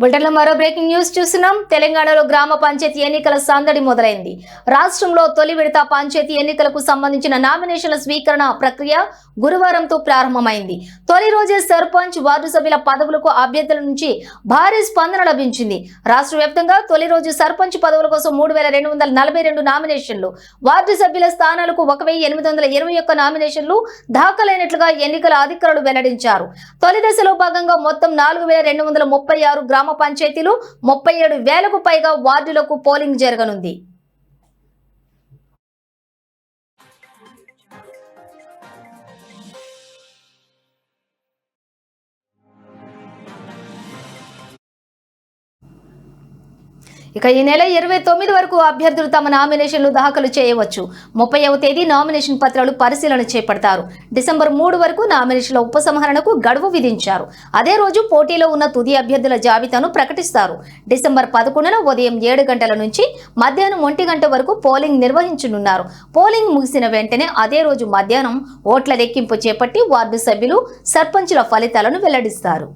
బులెటిన్లో మరో breaking news చూస్తున్నాం. తెలంగాణలో గ్రామ పంచాయతీ ఎన్నికల సందడి మొదలైంది. రాష్ట్రంలో తొలి విడత పంచాయతీ ఎన్నికలకు సంబంధించిన నామినేషన్ల స్వీకరణ ప్రక్రియ గురువారంతో ప్రారంభమైంది. తొలి రోజే సర్పంచ్ వార్డు సభ్యుల పదవులకు అభ్యర్థుల నుంచి భారీ స్పందన లభించింది. రాష్ట్ర వ్యాప్తంగా తొలి రోజు సర్పంచ్ పదవుల కోసం మూడు వేల రెండు వందల నలభై రెండు నామినేషన్లు వార్డు సభ్యుల స్థానాలకు ఒక వెయ్యి ఎనిమిది వందల ఇరవై ఒక్క నామినేషన్లు దాఖలైనట్లుగా ఎన్నికల అధికారులు వెల్లడించారు. తొలి దశలో భాగంగా మొత్తం నాలుగు వేల రెండు వందల ముప్పై ఆరు గ్రామ పంచాయతీలు ముప్పై ఏడు వేలకు పైగా వార్డులకు పోలింగ్ జరగనుంది. ఇక ఈ నెల ఇరవై తొమ్మిది వరకు అభ్యర్థులు తమ నామినేషన్లు దాఖలు చేయవచ్చు. ముప్పైవ తేదీ నామినేషన్ పత్రాలు పరిశీలన చేపడతారు. డిసెంబర్ మూడు వరకు నామినేషన్ల ఉపసంహరణకు గడువు విధించారు. అదే రోజు పోటీలో ఉన్న తుది అభ్యర్థుల జాబితాను ప్రకటిస్తారు. డిసెంబర్ పదకొండున ఉదయం ఏడు గంటల నుంచి మధ్యాహ్నం ఒంటి గంట వరకు పోలింగ్ నిర్వహించనున్నారు. పోలింగ్ ముగిసిన వెంటనే అదే రోజు మధ్యాహ్నం ఓట్ల లెక్కింపు చేపట్టి వార్డు సభ్యులు సర్పంచుల ఫలితాలను వెల్లడిస్తారు.